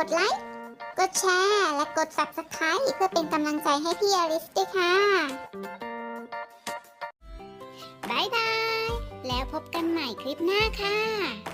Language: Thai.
กดไลค์ กดแชร์ และกด Subscribe เพื่อเป็นกำลังใจให้พี่อลิสด้วยค่ะบายบาย แล้วพบกันใหม่คลิปหน้าค่ะ